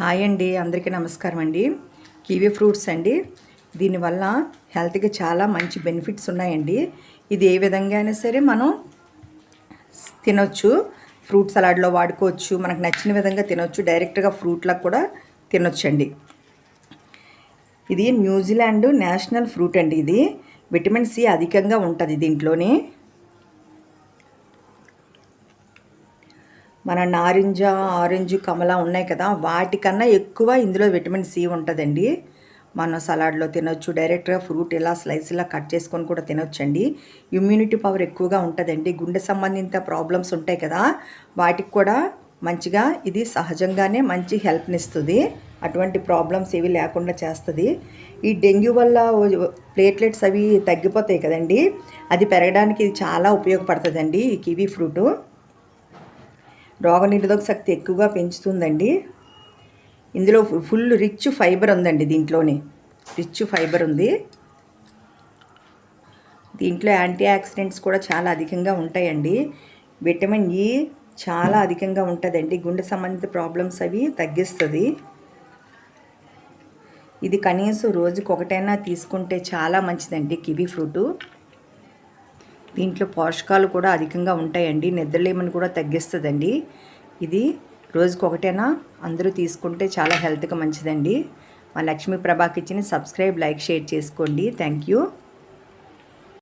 Hi అండి అందరికీ నమస్కారం అండి. కివీ ఫ్రూట్స్ అండి. దీనివల్ల హెల్త్కి చాలా మంచి బెనిఫిట్స్ ఉన్నాయండి. ఇది ఏ విధంగా అయినా సరే మనం తినొచ్చు ఫ్రూట్ సలాడ్లో వాడుకోవచ్చు మనకు నచ్చిన విధంగా తినొచ్చు డైరెక్ట్గా ఫ్రూట్లకు కూడా తినొచ్చండి. ఇది న్యూజిలాండ్ నేషనల్ ఫ్రూట్ అండి ఇది. విటమిన్ సి అధికంగా ఉంటుంది దీంట్లోని. మన నారింజ ఆరెంజ్ కమల ఉన్నాయి కదా వాటికన్నా ఎక్కువ ఇందులో విటమిన్ సి ఉంటుందండి. మనం సలాడ్లో తినొచ్చు డైరెక్ట్గా ఫ్రూట్ ఇలా స్లైస్ ఇలా కట్ చేసుకొని కూడా తినొచ్చండి. ఇమ్యూనిటీ పవర్ ఎక్కువగా ఉంటుందండి. గుండె సంబంధిత ప్రాబ్లమ్స్ ఉంటాయి కదా వాటికి కూడా మంచిగా ఇది సహజంగానే మంచి హెల్ప్నిస్తుంది అటువంటి ప్రాబ్లమ్స్ ఏవి లేకుండా చేస్తుంది. ఈ డెంగ్యూ వల్ల ప్లేట్లెట్స్ అవి తగ్గిపోతాయి కదండి. అది పెరగడానికి ఇది చాలా ఉపయోగపడుతుందండి ఈ కివీ ఫ్రూటు. రోగనిరోధక శక్తి ఎక్కువగా పెంచుతుందండి. ఇందులో ఫుల్ రిచ్ ఫైబర్ ఉందండి దీంట్లోనే. రిచ్ ఫైబర్ ఉంది. దీంట్లో యాంటీ ఆక్సిడెంట్స్ కూడా చాలా అధికంగా ఉంటాయండి. విటమిన్ ఈ చాలా అధికంగా ఉంటుందండి. గుండె సంబంధిత ప్రాబ్లమ్స్ అవి తగ్గిస్తుంది. ఇది కనీసం రోజుకి ఒకటైనా తీసుకుంటే చాలా మంచిదండి కివీ ఫ్రూటు. దీంట్లో పోషకాలు కూడా అధికంగా ఉంటాయండి. నిద్రలేమని కూడా తగ్గిస్తుందండి. ఇది రోజుకి ఒకటేనా అందరూ తీసుకుంటే చాలా హెల్త్కి మంచిదండి. మా లక్ష్మీ ప్రభాకి ఇచ్చిన సబ్స్క్రైబ్ లైక్ షేర్ చేసుకోండి. Thank you.